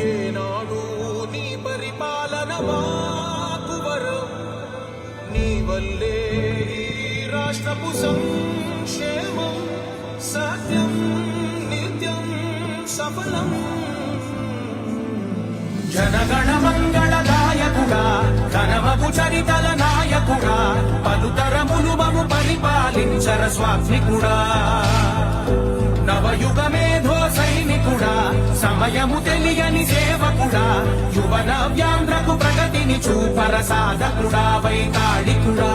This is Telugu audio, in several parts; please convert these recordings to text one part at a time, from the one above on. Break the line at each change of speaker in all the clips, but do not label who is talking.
ఏనాడు నీ పరిపాలన మాకు వరం. నీ వల్లే రాష్ట్రపు సంక్షేమం సత్యం నిత్యం సఫలం. జనగణ మంగళదాయకుడా ఘనమగు చరితల నాయకుడా పలుతరములు మము పరిపాలించర స్వాత్మికుడా. సమయము తెలియని సేవకుడా యువన వ్యాంధ్రకు ప్రగతిని చూపర సాధకుడా వైతాళికుడా.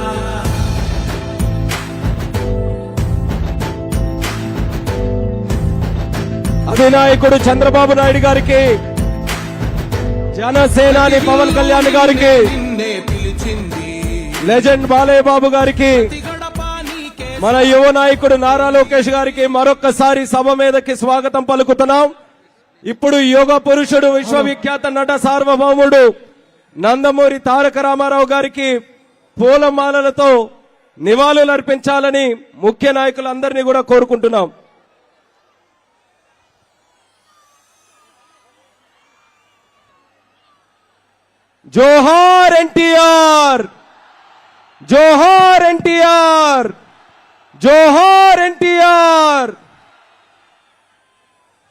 అధినాయకుడు చంద్రబాబు నాయుడు గారికి జనసేనాని పవన్ కళ్యాణ్ గారికి లెజెండ్ బాలయ్య బాబు గారికి మన యువ నాయకుడు నారా లోకేష్ గారికి మరొక్కసారి సభ మీదకి స్వాగతం పలుకుతున్నాం. ఇప్పుడు యోగ పురుషుడు విశ్వవిఖ్యాత నట సార్వభౌముడు నందమూరి తారక రామారావు గారికి పూలమాలలతో నివాళులు అర్పించాలని ముఖ్య నాయకులందరినీ కూడా కోరుకుంటున్నాం. జోహార్ ఎన్టీఆర్! జోహార్ ఎన్టీఆర్! జోహార్